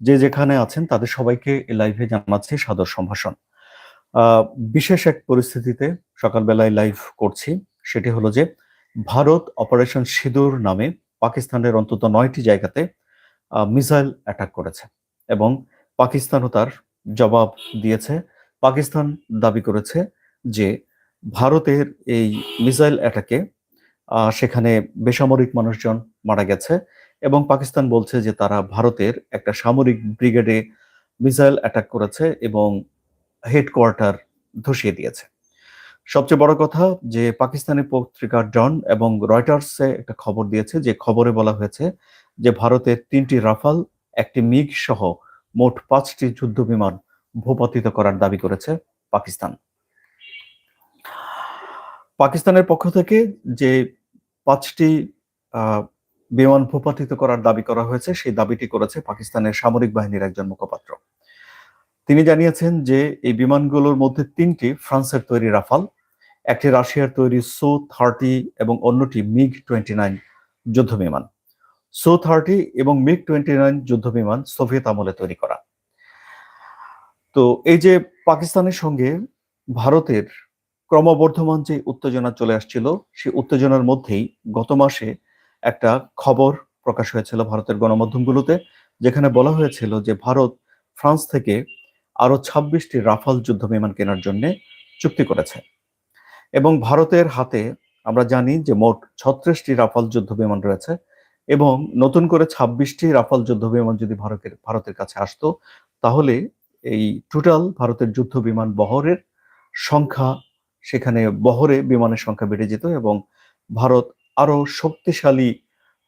যে যেখানে আছেন তাদের সবাইকে লাইভে জানাচ্ছি সাদর সম্ভাষণ। বিশেষ এক পরিস্থিতিতে সকালবেলায় লাইভ করছি, সেটি হলো যে ভারত অপারেশন সিঁদুর নামে পাকিস্তানের অন্তত নয়টি জায়গাতে মিসাইল অ্যাটাক করেছে এবং পাকিস্তানও তার জবাব দিয়েছে। পাকিস্তান দাবি করেছে যে ভারতের এই মিসাইল অ্যাটাকে সেখানে বেসামরিক মানুষজন মারা গেছে এবং পাকিস্তান বলছে যে তারা ভারতের একটা সামরিক ব্রিগেডে মিসাইল অ্যাটাক করেছে এবং হেডকোয়ার্টার ধসিয়ে দিয়েছে। সবচেয়ে বড় কথা যে পাকিস্তানি পত্রিকা ডন এবং রয়টার্সে একটা খবর দিয়েছে যে খবরে বলা হয়েছে যে ভারতের তিনটি রাফাল, একটি মিগ সহ মোট পাঁচটি যুদ্ধ বিমান ভূপাতিত করার দাবি করেছে পাকিস্তান। পাকিস্তানের পক্ষ থেকে যে পাঁচটি বিমান ভূপাতিত করার দাবি করা হয়েছে, সেই দাবিটি করেছে পাকিস্তানের সামরিক বাহিনীর একজন মুখপাত্র। তিনি জানিয়েছেন যে, এই বিমানগুলোর মধ্যে তিনটি ফ্রান্সের তৈরি রাফাল, একটি রাশিয়ার তৈরি সো থার্টি এবং অন্যটি মিগ টোয়েন্টি নাইন যুদ্ধ বিমান সো থার্টি এবং মিগ টোয়েন্টি নাইন যুদ্ধ বিমান সোভিয়েত আমলে তৈরি করা। তো এই যে পাকিস্তানের সঙ্গে ভারতের ক্রমবর্ধমান যে উত্তেজনা চলে আসছিল, সেই উত্তেজনার মধ্যেই গত মাসে একটা খবর প্রকাশ হয়েছিল ভারতের গণমাধ্যমগুলোতে, যেখানে বলা হয়েছিল যে ভারত ফ্রান্স থেকে আরও ছাব্বিশটি রাফাল যুদ্ধ বিমান কেনার জন্য চুক্তি করেছে। এবং ভারতের হাতে আমরা জানি যে মোট ছত্রিশটি রাফাল যুদ্ধ বিমান রয়েছে এবং নতুন করে ছাব্বিশটি রাফাল যুদ্ধ বিমান যদি ভারতের ভারতের কাছে আসতো, তাহলে এই টোটাল ভারতের যুদ্ধ বিমান বহরের সংখ্যা সেখানে বহরে বিমানের সংখ্যা বেড়ে যেত এবং ভারত আরও শক্তিশালী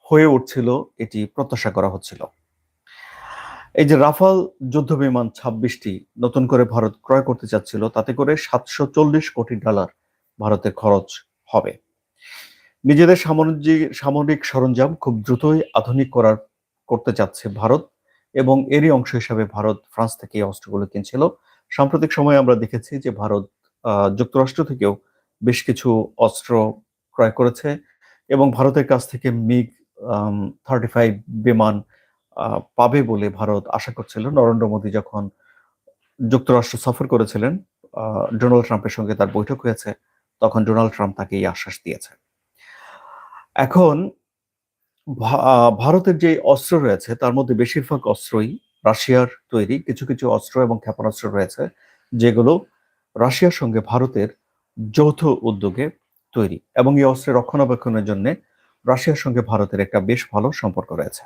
হয়ে উঠছিল, এটি প্রত্যাশা করা হচ্ছিল। এই যে রাফাল যুদ্ধ বিমান ছাব্বিশটি নতুন করে ভারত ক্রয় করতে চাচ্ছিল, তাতে করে সাতশো চল্লিশ কোটি ডলার ভারতের খরচ হবে। নিজেদের সামরিক সামরিক সরঞ্জাম খুব দ্রুতই আধুনিক করার, করতে চাচ্ছে ভারত এবং এরই অংশ হিসাবে ভারত ফ্রান্স থেকে এই অস্ত্রগুলো কিনছিল। সাম্প্রতিক সময়ে আমরা দেখেছি যে ভারত যুক্তরাষ্ট্র থেকেও বেশ কিছু অস্ত্র ক্রয় করেছে। এবং ভারতের কাছ থেকে মিগ থার্টি ফাইভ বিমান পাবে বলে ভারত আশা করছিল। নরেন্দ্র মোদী যখন যুক্তরাষ্ট্র সফর করেছিলেন ডোনাল্ড ট্রাম্পের সঙ্গে তার বৈঠক হয়েছে, তখন ডোনাল্ড ট্রাম্প তাকে এই আশ্বাস দিয়েছে। এখন ভারতের যে অস্ত্র রয়েছে, তার মধ্যে বেশিরভাগ অস্ত্রই রাশিয়ার তৈরি। কিছু কিছু অস্ত্র এবং ক্ষেপণাস্ত্র রয়েছে, যেগুলো রাশিয়ার সঙ্গে ভারতের যৌথ উদ্যোগে তৈরি এবং এই অস্ত্রের রক্ষণাবেক্ষণের জন্য রাশিয়ার সঙ্গে ভারতের একটা বেশ ভালো সম্পর্ক রয়েছে।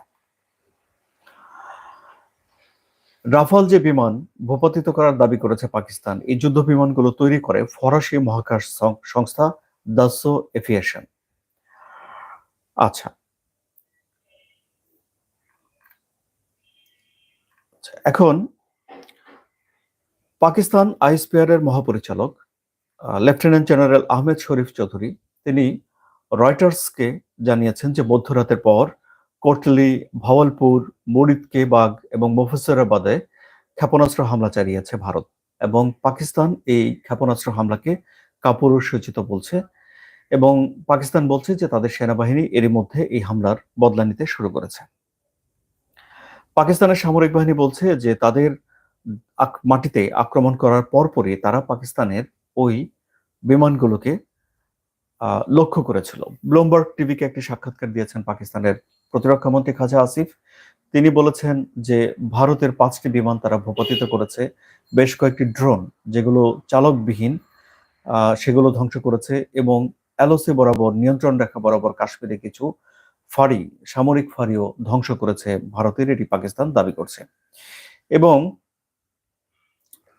রাফাল যে বিমান ভূপাতিত করার দাবি করেছে পাকিস্তান এই যুদ্ধ বিমানগুলো তৈরি করে ফরাসি মহাকাশ সংস্থা দাসো এভিয়েশন। আচ্ছা। আচ্ছা, এখন পাকিস্তান আইএসপিআর এর মহাপরিচালক লেফটেন্যান্ট জেনারেল আহমেদ শরীফ চৌধুরী তিনি রয়টার্সকে জানিয়েছেন যে মধ্যরাতের পর কোটলি ভাওয়ালপুর মুরিদকেবাগ এবং মুফসরাবাদে ক্ষেপণাস্ত্র হামলা চালিয়েছে ভারত এবং পাকিস্তান এই ক্ষেপণাস্ত্র হামলাকে কাপুরুষোচিত বলছে এবং পাকিস্তান বলছে যে তাদের সেনাবাহিনী এরই মধ্যে এই হামলার বদলা নিতে শুরু করেছে। পাকিস্তানের সামরিক বাহিনী বলছে যে তাদের মাটিতে আক্রমণ করার পরপরই তারা পাকিস্তানের ওই বিমানগুলোকে লক্ষ্য করেছিল। ব্লুমবার্গ টিভিকে একটি সাক্ষাৎকার দিয়েছেন পাকিস্তানের প্রতিরক্ষা মন্ত্রী খাজা আসিফ। তিনি বলেছেন যে, ভারতের পাঁচটি বিমান তারা ভূপাতিত করেছে। বেশ কয়েকটি ড্রোন, যেগুলো চালকবিহীন সেগুলো ধ্বংস করেছে এবং এলওসি বরাবর, নিয়ন্ত্রণ রেখা বরাবর কাশ্মীরে কিছু ফাঁড়ি, সামরিক ফাঁড়িও ধ্বংস করেছে ভারতের। এটি পাকিস্তান দাবি করছে। এবং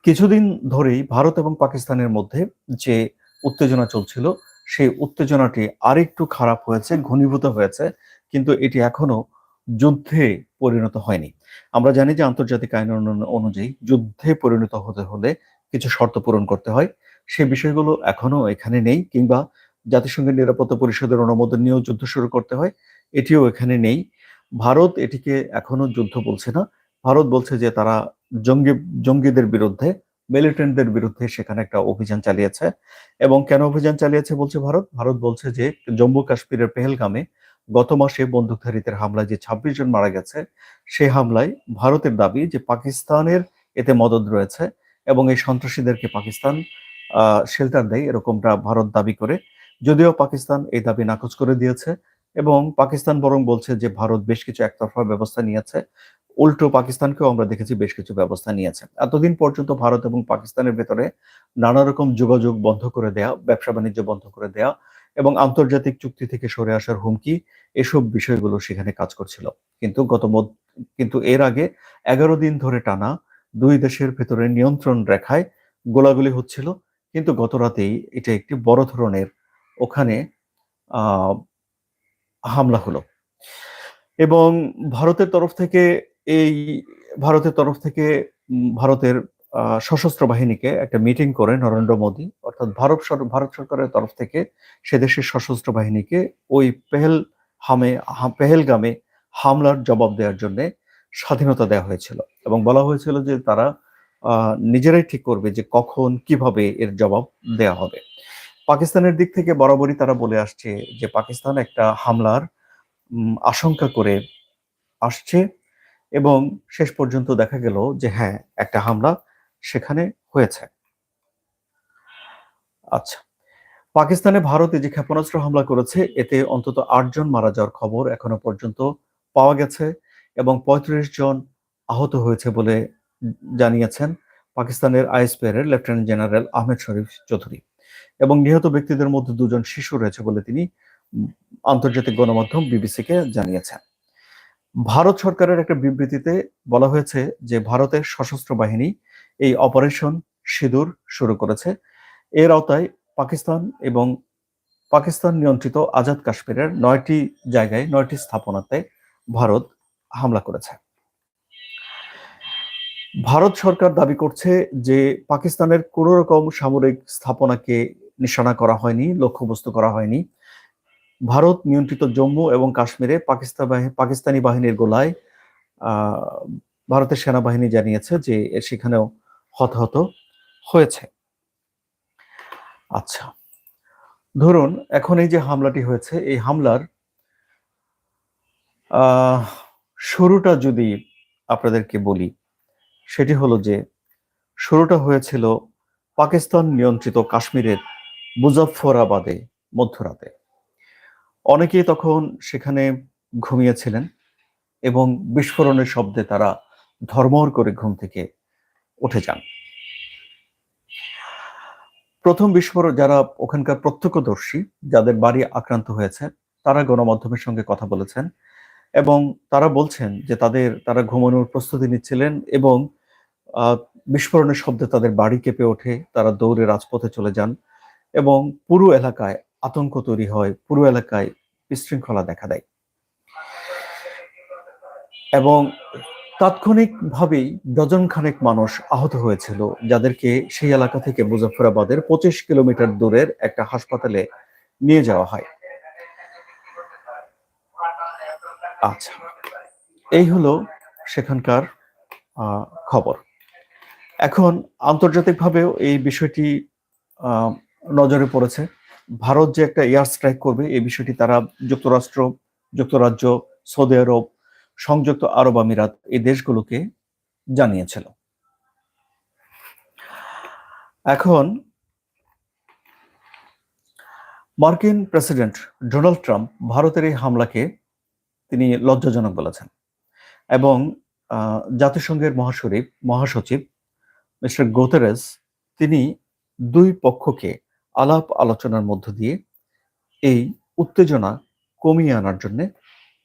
কিছুদিন ধরেই ভারত এবং পাকিস্তানের মধ্যে যে উত্তেজনা চলছিল, সেই উত্তেজনাটি আরেকটু খারাপ হয়েছে, ঘনীভূত হয়েছে, কিন্তু এটি এখনও যুদ্ধে পরিণত হয়নি। আমরা জানি যে আন্তর্জাতিক আইন অনুযায়ী যুদ্ধে পরিণত হতে হলে কিছু শর্ত পূরণ করতে হয়। সে বিষয়গুলো এখনও এখানে নেই, কিংবা জাতিসংঘের নিরাপত্তা পরিষদের অনুমোদন নিয়েও যুদ্ধ শুরু করতে হয়, এটিও এখানে নেই। ভারত এটিকে এখনও যুদ্ধ বলছে না। ভারত বলছে যে তারা জঙ্গি, জঙ্গিদের বিরুদ্ধে মিলিটেন্টদের বিরুদ্ধে সেখানে একটা অভিযান চালিয়েছে। এবং কেন অভিযান চালিয়েছে বলছে ভারত? ভারত বলছে যে, জম্মু কাশ্মীরের পেহেলগামে গত মাসে বন্দুকধারীদের হামলায় যে ছাব্বিশ জন মারা গেছে সেই হামলায় ভারতের দাবি যে পাকিস্তানের এতে মদত রয়েছে এবং এই সন্ত্রাসীদেরকে পাকিস্তান শেল্টার দেয় এরকমটা ভারত দাবি করে। যদিও পাকিস্তান এই দাবি নাকচ করে দিয়েছে এবং পাকিস্তান বরং বলছে যে ভারত বেশ কিছু একতরফা ব্যবস্থা নিয়েছে। উল্টো পাকিস্তানকেও আমরা দেখেছি বেশ কিছু ব্যবস্থা নিয়েছে। এতদিন পর্যন্ত ভারত এবং পাকিস্তানের ভেতরে নানা রকম যোগাযোগ বন্ধ করে দেয়া, ব্যবসা বাণিজ্য বন্ধ করে দেয়া এবং আন্তর্জাতিক চুক্তি থেকে সরে আসার হুমকি এসব বিষয়গুলো সেখানে কাজ করছিল। কিন্তু গত কিন্তু এর আগে এগারো দিন ধরে টানা দুই দেশের ভেতরে নিয়ন্ত্রণ রেখায় গোলাগুলি হচ্ছিল। কিন্তু গত রাতেই এটা একটি বড় ধরনের ওখানে হামলা হলো। এবং ভারতের তরফ থেকে এই, ভারতের তরফ থেকে ভারতের সশস্ত্র বাহিনীকে একটা মিটিং করে নরেন্দ্র মোদী, অর্থাৎ ভারত ভারত সরকারের তরফ থেকে সে দেশের সশস্ত্র বাহিনীকে ওই পেহেল হামে, পেহেলগামে হামলার জবাব দেওয়ার জন্য স্বাধীনতা দেওয়া হয়েছিল। এবং বলা হয়েছিল যে তারা নিজেরাই ঠিক করবে যে কখন কীভাবে এর জবাব দেয়া হবে। পাকিস্তানের দিক থেকে বরাবরই তারা বলে আসছে যে পাকিস্তান একটা হামলার আশঙ্কা করে আসছে এবং শেষ পর্যন্ত দেখা গেল যে হ্যাঁ একটা হামলা সেখানে হয়েছে। আচ্ছা পাকিস্তানে ভারতে যে ক্ষেপণাস্ত্র হামলা করেছে, এতে অন্তত আটজন মারা যাওয়ার খবর এখনও পর্যন্ত পাওয়া গেছে এবং পঁয়ত্রিশ জন আহত হয়েছে বলে জানিয়েছেন পাকিস্তানের ISPR lieutenant general Ahmed Sharif Chaudhry. এবং নিহত ব্যক্তিদের মধ্যে দুজন শিশু রয়েছে বলে তিনি আন্তর্জাতিক গণমাধ্যম বিবিসিকে জানিয়েছেন। ভারত সরকারের একটা বিবৃতিতে বলা হয়েছে যে, ভারতের সশস্ত্র বাহিনী এই অপারেশন সিঁদুর শুরু করেছে। এর আওতায় পাকিস্তান এবং পাকিস্তান নিয়ন্ত্রিত আজাদ কাশ্মীরের নয়টি জায়গায়, নয়টি স্থাপনাতে ভারত হামলা করেছে। ভারত সরকার দাবি করছে যে পাকিস্তানের কোন রকম সামরিক স্থাপনাকে নিশানা করা হয়নি, লক্ষ্যবস্তু করা হয়নি। ভারত নিয়ন্ত্রিত জম্মু এবং কাশ্মীরে পাকিস্তান পাকিস্তানি বাহিনীর গোলায় ভারতের সেনাবাহিনী জানিয়েছে যে সেখানেও হতাহত হয়েছে। আচ্ছা ধরুন এখন এই যে হামলাটি হয়েছে, এই হামলার শুরুটা যদি আপনাদেরকে বলি সেটি হলো যে, শুরুটা হয়েছিল পাকিস্তান নিয়ন্ত্রিত কাশ্মীরের মুজফরাবাদে মধ্যরাতে। অনেকেই তখন সেখানে ঘুমিয়েছিলেন এবং বিস্ফোরণের শব্দে তারা ধর্মর করে ঘুম থেকে উঠে যান। প্রথম বিস্ফোরণ, যারা ওখানকার প্রত্যক্ষদর্শী, যাদের বাড়ি আক্রান্ত হয়েছে, তারা গণমাধ্যমের সঙ্গে কথা বলেছেন। এবং তারা বলছেন যে তাদের, তারা ঘুমানোর প্রস্তুতি নিচ্ছিলেন এবং বিস্ফোরণের শব্দে তাদের বাড়ি কেঁপে ওঠে, তারা দৌড়ে রাজপথে চলে যান এবং পুরো এলাকায় আতঙ্ক তৈরি হয়, পুরো এলাকায় বিশৃঙ্খলা দেখা দেয়। এবং তাৎক্ষণিকভাবেই ডজন খানেক মানুষ আহত হয়েছিল, যাদেরকে সেই এলাকা থেকে মুজফরাবাদের পঁচিশ কিলোমিটার দূরের একটা হাসপাতালে নিয়ে যাওয়া হয়। আচ্ছা। এই হলো সেখানকার খবর। এখন আন্তর্জাতিকভাবেও এই বিষয়টি নজরে পড়েছে। ভারত যে একটা এয়ার স্ট্রাইক করবে, এই বিষয়টি তারা যুক্তরাষ্ট্র, যুক্তরাজ্য, সৌদি আরব, সংযুক্ত আরব আমিরাত এই দেশগুলোকে জানিয়েছিল। এখন মার্কিন প্রেসিডেন্ট ডোনাল্ড ট্রাম্প ভারতের এই হামলাকে তিনি লজ্জাজনক বলেছেন। এবং জাতিসংঘের মহাসচিব মহাসচিব, মিস্টার গোতেরেস তিনি দুই পক্ষকে আলাপ আলোচনার মধ্য দিয়ে এই উত্তেজনা কমিয়ে আনার জন্য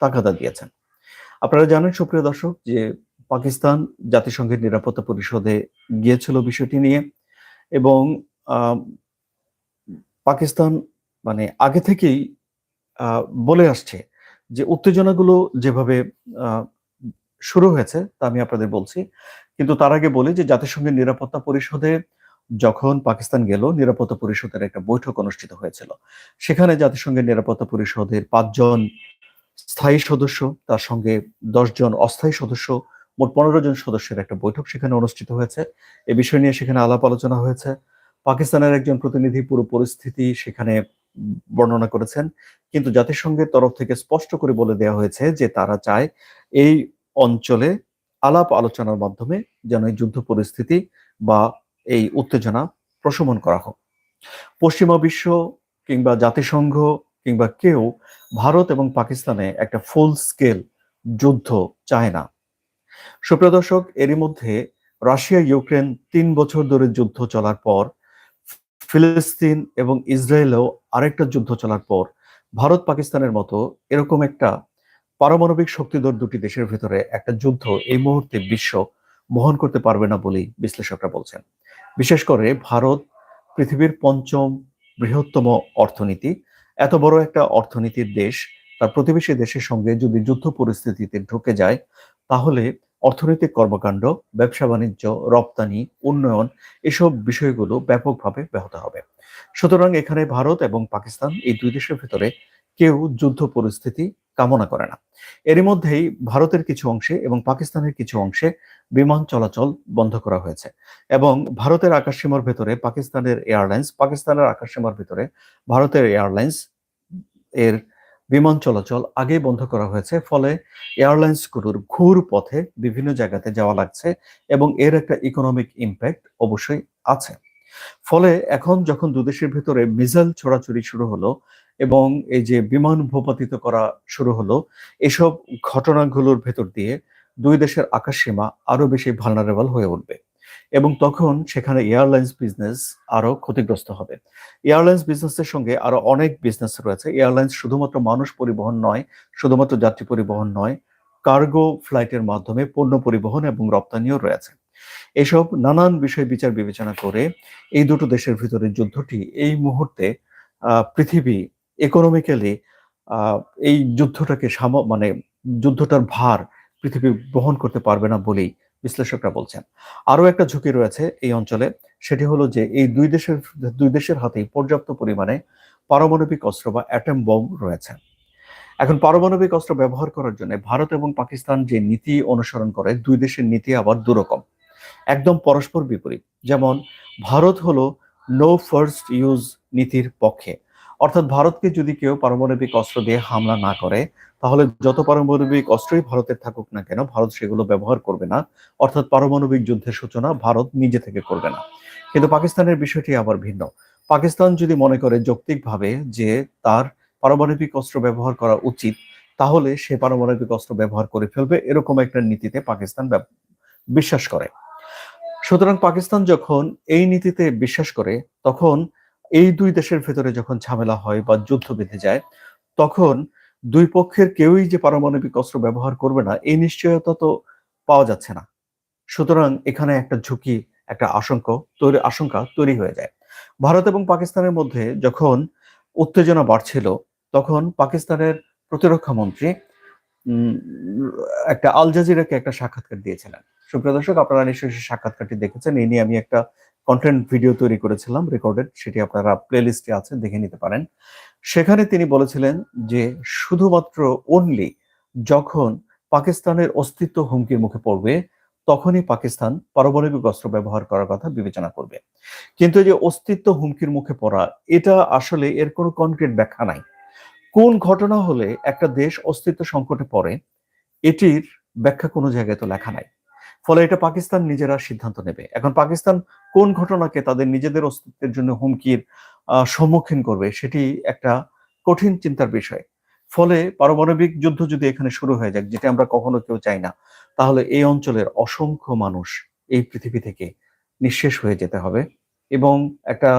তাগাদা দিয়েছেন। আপনারা জানেন, সুপ্রিয় দর্শক, যে পাকিস্তান জাতিসংঘের নিরাপত্তা পরিষদে গিয়েছিল বিষয়টি নিয়ে এবং পাকিস্তান মানে আগে থেকেই বলে আসছে যে উত্তেজনাগুলো যেভাবে শুরু হয়েছে তা আমি আপনাদের বলছি। কিন্তু তার আগে বলি যে জাতিসংঘের নিরাপত্তা পরিষদে যখন পাকিস্তান গেল, নিরাপত্তা পরিষদের একটা বৈঠক অনুষ্ঠিত হয়েছিল। সেখানে জাতিসংঘের নিরাপত্তা পরিষদের পাঁচজন স্থায়ী সদস্য, তার সঙ্গে জন অস্থায়ী সদস্য, মোট পনেরো জন সদস্যের একটা বৈঠক সেখানে অনুষ্ঠিত হয়েছে। এ বিষয় নিয়ে সেখানে আলাপ আলোচনা হয়েছে। পাকিস্তানের একজন প্রতিনিধি পুরো পরিস্থিতি সেখানে বর্ণনা করেছেন। কিন্তু জাতিসংঘের তরফ থেকে স্পষ্ট করে বলে দেওয়া হয়েছে যে তারা চায় এই অঞ্চলে আলাপ আলোচনার মাধ্যমে যেন এই যুদ্ধ পরিস্থিতি বা এই উত্তেজনা প্রশমন করা হোক। পশ্চিমা বিশ্ব কিংবা জাতিসংঘ কিংবা কেউ ভারত এবং পাকিস্তানে একটা ফুল স্কেল যুদ্ধ চায় না। সুপ্রিয় দর্শক, এরই মধ্যে রাশিয়া ইউক্রেন তিন বছর ধরে যুদ্ধ চলার পর ফিলিস্তিন এবং ইসরায়েলেও আরেকটা যুদ্ধ চলার পর ভারত পাকিস্তানের মতো এরকম একটা পারমাণবিক শক্তিধর দুটি দেশের ভেতরে একটা যুদ্ধ এই মুহূর্তে বিশ্ব বহন করতে পারবে না বলেই বিশ্লেষকরা বলছেন। বিশেষ করে ভারত পৃথিবীর পঞ্চম বৃহত্তম অর্থনীতি। এত বড় একটা অর্থনীতির দেশ, তার প্রতিবেশী দেশের সঙ্গে যদি যুদ্ধ পরিস্থিতিতে ঢুকে যায়, তাহলে অর্থনৈতিক কর্মকাণ্ড, ব্যবসা বাণিজ্য, রপ্তানি, উন্নয়ন এসব বিষয়গুলো ব্যাপকভাবে ব্যাহত হবে। সুতরাং এখানে ভারত এবং পাকিস্তান এই দুই দেশের ভেতরে কেউ যুদ্ধ পরিস্থিতি কামনা করে না। এরই মধ্যেই ভারতের কিছু অংশে এবং পাকিস্তানের কিছু অংশে বিমান চলাচল বন্ধ করা হয়েছে এবং ভারতের আকাশসীমার ভেতরে পাকিস্তানের এয়ারলাইন্স, পাকিস্তানের আকাশসীমার ভেতরে ভারতের এয়ারলাইন্স এর বিমান চলাচল আগে বন্ধ করা হয়েছে, ফলে এয়ারলাইন্সগুলোর ঘুর পথে বিভিন্ন জায়গাতে যাওয়া লাগছে এবং এর একটা ইকোনমিক ইম্প্যাক্ট অবশ্যই আছে। ফলে এখন যখন দুদেশের ভেতরে মিসাইল ছড়াছড়ি শুরু হলো এবং এই যে বিমান ভূপাতিত করা শুরু হলো, এসব ঘটনাগুলোর ভেতর দিয়ে দুই দেশের আকাশসীমা আরও বেশি ভালনারেবল হয়ে উঠবে। এবং তখন সেখানে এয়ারলাইন্স বিজনেস আরও ক্ষতিগ্রস্ত হবে। এয়ারলাইন্স বিজনেসের সঙ্গে আরও অনেক বিজনেস রয়েছে। এয়ারলাইন্স শুধুমাত্র মানুষ পরিবহন নয়, শুধুমাত্র যাত্রী পরিবহন নয়, কার্গো ফ্লাইটের মাধ্যমে পণ্য পরিবহন এবং রপ্তানিও রয়েছে। এসব নানান বিষয় বিচার বিবেচনা করে এই দুটো দেশের ভিতরে যুদ্ধটি এই মুহূর্তে পৃথিবী ইকোনমিক্যালি এই যুদ্ধটাকে সাম মানে যুদ্ধটার ভার পৃথিবী বহন করতে পারবে না বলেই বিশ্লেষকরা বলছেন। আরও একটা ঝুঁকি রয়েছে এই অঞ্চলে, সেটি হলো যে এই দুই দেশের দুই দেশের হাতেই পর্যাপ্ত পরিমাণে পারমাণবিক অস্ত্র বা অ্যাটম বম রয়েছে। এখন পারমাণবিক অস্ত্র ব্যবহার করার জন্য ভারত এবং পাকিস্তান যে নীতি অনুসরণ করে, দুই দেশের নীতি আবার দুরকম। একদম পরস্পর বিপরীত। যেমন, ভারত হলো নো ফার্স্ট ইউজ নীতির পক্ষে। অর্থাৎ ভারতকে যদি কেউ পারমাণবিক অস্ত্র দিয়ে হামলা না করে, তাহলে যত পারমাণবিক অস্ত্রই ভারতের থাকুক না কেন, ভারত সেগুলো ব্যবহার করবে না। অর্থাৎ পারমাণবিক যুদ্ধের সূচনা ভারত নিজে থেকে করবে না। কিন্তু পাকিস্তানের বিষয়টি আবার ভিন্ন। পাকিস্তান যদি মনে করে যৌক্তিকভাবে যে তার পারমাণবিক অস্ত্র ব্যবহার করা উচিত, তাহলে সে পারমাণবিক অস্ত্র ব্যবহার করে ফেলবে, এরকম একটা নীতিতে পাকিস্তান বিশ্বাস করে। সুতরাং পাকিস্তান যখন এই নীতিতে বিশ্বাস করে, তখন এই দুই দেশের ভেতরে যখন ঝামেলা হয় বা যুদ্ধ বেঁধে যায়, তখন দুই পক্ষের কেউই যে পারমাণবিক অস্ত্র ব্যবহার করবে না, এই নিশ্চয়তা তো পাওয়া যাচ্ছে না। সুতরাং এখানে একটা ঝুঁকি, একটা আশঙ্কা তৈরি আশঙ্কা তৈরি হয়ে যায়। ভারত এবং পাকিস্তানের মধ্যে যখন উত্তেজনা বাড়ছিল, তখন পাকিস্তানের প্রতিরক্ষা মন্ত্রী একটা আল জাজিরাকে একটা সাক্ষাৎকার দিয়েছিলেন। সুপ্রিয় দর্শক, আপনারা নিশ্চয়ই সাক্ষাৎকারটি দেখেছেন। এই নিয়ে আমি একটা কন্টেন্ট ভিডিও তৈরি করেছিলাম রেকর্ডেড সেটি আপনারা প্লে লিস্টে আছে, দেখে নিতে পারেন। সেখানে তিনি বলেছিলেন যে, শুধুমাত্র অনলি যখন পাকিস্তানের অস্তিত্ব হুমকির মুখে পড়বে, তখনই পাকিস্তান পারমাণবিক অস্ত্র ব্যবহার করার কথা বিবেচনা করবে। কিন্তু যে অস্তিত্ব হুমকির মুখে পড়া, এটা আসলে এর কোনো কনক্রিট ব্যাখ্যা নাই। কোন ঘটনা হলে একটা দেশ অস্তিত্ব সংকটে পড়ে, এটির ব্যাখ্যা কোনো জায়গায় তো লেখা নাই। ফলে এটা পাকিস্তান নিজেরা সিদ্ধান্ত নেবে। এখন পাকিস্তান কোন ঘটনাকে তাদের নিজেদের অস্তিত্বের জন্য হুমকির সম্মুখীন করবে সেটি একটা কঠিন চিন্তার বিষয়। ফলে পারমাণবিক যুদ্ধ যদি এখানে শুরু হয়ে যাক, যেটা আমরা কখনো কেউ চাই না, তাহলে এই অঞ্চলের অসংখ্য মানুষ এই পৃথিবী থেকে নিঃশেষ হয়ে যেতে হবে এবং একটা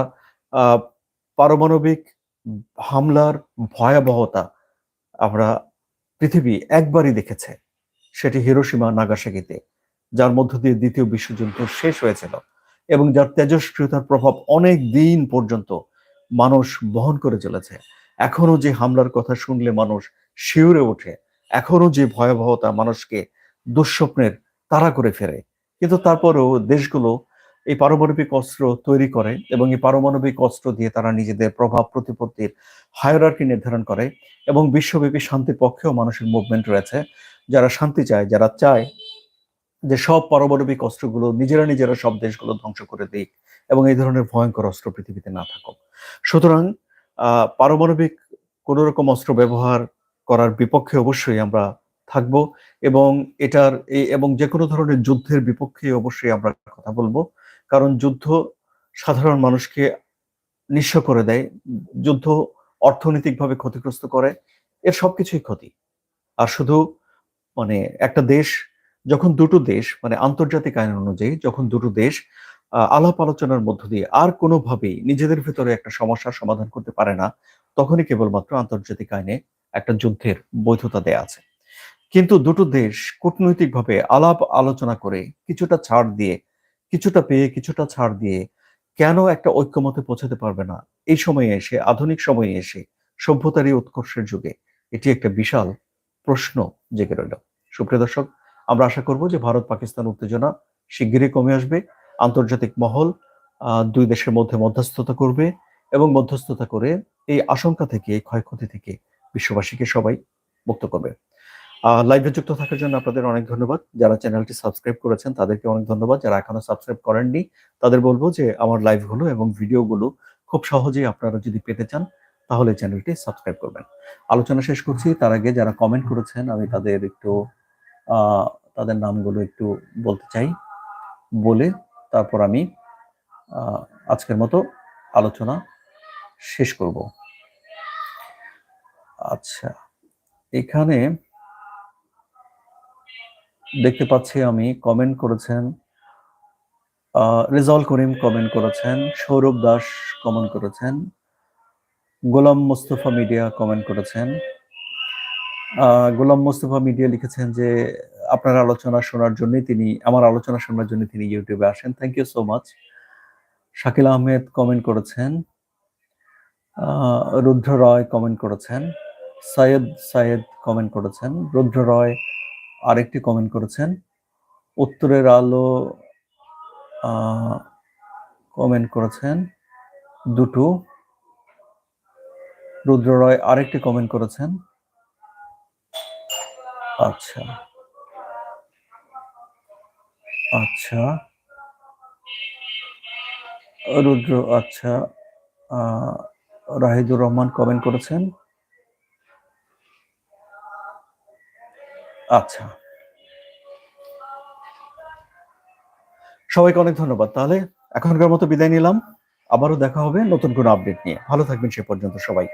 পারমাণবিক হামলার ভয়াবহতা আমরা পৃথিবী একবারই দেখেছে। সেটি হিরোসীমা নাগাসাকিতে। যার মধ্য দিয়ে দ্বিতীয় বিশ্বযুদ্ধ শেষ হয়েছিল এবং যার তেজস্ক্রিয়তার প্রভাব অনেক দিন পর্যন্ত মানুষ বহন করে চলেছে। এখনও যে হামলার কথা শুনলে মানুষ শিউরে ওঠে, এখনও যে ভয়াবহতা মানুষকে দুঃস্বপ্নের তারা করে ফেরে। কিন্তু তারপরেও দেশগুলো এই পারমাণবিক অস্ত্র তৈরি করে এবং এই পারমাণবিক অস্ত্র দিয়ে তারা নিজেদের প্রভাব প্রতিপত্তির হায়ারার্কি নির্ধারণ করে এবং বিশ্বব্যাপী শান্তির পক্ষেও মানুষের মুভমেন্ট রয়েছে। যারা শান্তি চায়, যারা চায় যে সব পারমাণবিক অস্ত্রগুলো নিজেরা নিজেরা সব দেশগুলো ধ্বংস করে দিক এবং এই ধরনের ভয়ঙ্কর অস্ত্র পৃথিবীতে না থাকুক। সুতরাং পারমাণবিক কোন রকম অস্ত্র ব্যবহার করার বিপক্ষে অবশ্যই আমরা থাকব এবং এটার এবং যে কোনো ধরনের যুদ্ধের বিপক্ষে অবশ্যই আমরা কথা বলব। কারণ যুদ্ধ সাধারণ মানুষকে নিঃস্ব করে দেয়, যুদ্ধ অর্থনৈতিকভাবে ক্ষতিগ্রস্ত করে, এর সবকিছুই ক্ষতি। আর শুধু মানে একটা দেশ যখন দুটো দেশ মানে আন্তর্জাতিক আইন অনুযায়ী যখন দুটো দেশ আলাপ আলোচনার মধ্য দিয়ে আর কোনোভাবেই নিজেদের ভিতরে একটা সমস্যার সমাধান করতে পারে না, তখনই কেবলমাত্র আন্তর্জাতিক আইনে একটা যুদ্ধের বৈধতা দেয়া আছে। কিন্তু দুটো দেশ কূটনৈতিকভাবে আলাপ আলোচনা করে কিছুটা ছাড় দিয়ে, কিছুটা পেয়ে কিছুটা ছাড় দিয়ে কেন একটা ঐক্যমতে পৌঁছাতে পারবে না? এই সময়ে এসে, আধুনিক সময়ে এসে সভ্যতারই উৎকর্ষের যুগে এটি একটা বিশাল প্রশ্ন জেগে রইল। সুপ্রিয় দর্শক আমরা আশা করব যে ভারত, পাকিস্তান উত্তেজনা শিগগিরই কমে আসবে। আন্তর্জাতিক মহল দুই দেশের মধ্যে মধ্যস্থতা করবে এবং মধ্যস্থতা করে এই আশঙ্কা থেকে, এই ক্ষয়ক্ষতি থেকে বিশ্ববাসীকে সবাই মুক্ত করবে। লাইভে যুক্ত থাকার জন্য আপনাদের অনেক ধন্যবাদ। যারা চ্যানেলটি সাবস্ক্রাইব করেছেন, তাদেরকে অনেক ধন্যবাদ। যারা এখনও সাবস্ক্রাইব করেননি, তাদের বলব যে আমার লাইভগুলো এবং ভিডিওগুলো খুব সহজেই আপনারা যদি পেতে চান, তাহলে চ্যানেলটি সাবস্ক্রাইব করবেন। আলোচনা শেষ করছি। তার আগে যারা কমেন্ট করেছেন, আমি তাদের একটু তাদের নামগুলো একটু বলতে চাই বলে তারপর আমি আজকের মতো আলোচনা শেষ করব। আচ্ছা এখানে দেখতে পাচ্ছি আমি কমেন্ট করেছেন আহ, রেজাউল করিম কমেন্ট করেছেন সৌরভ দাস কমেন্ট করেছেন গোলাম মোস্তফা মিডিয়া কমেন্ট করেছেন গোলাম মোস্তফা মিডিয়া লিখেছেন যে, আপনার আলোচনা শোনার জন্য তিনি, আমার আলোচনা শোনার জন্য তিনি ইউটিউবে আসেন। Thank you so much Shakil Ahmed comment করেছেন। রুদ্র রয় কমেন্ট করেছেন। সৈয়দ সায়েদ কমেন্ট করেছেন। রুদ্র রয় আরেকটি কমেন্ট করেছেন। উত্তরের আলো কমেন্ট করেছেন দুটো। রুদ্র রয় আরেকটি কমেন্ট করেছেন। আচ্ছা। আচ্ছা। রুদ্র আচ্ছা। রাহিদুর রহমান কমেন্ট করেছেন। আচ্ছা। সবাইকে অনেক ধন্যবাদ। তাহলে এখনকার মতো বিদায় নিলাম। আবারও দেখা হবে নতুন কোনো আপডেট নিয়ে। ভালো থাকবেন সে পর্যন্ত সবাই।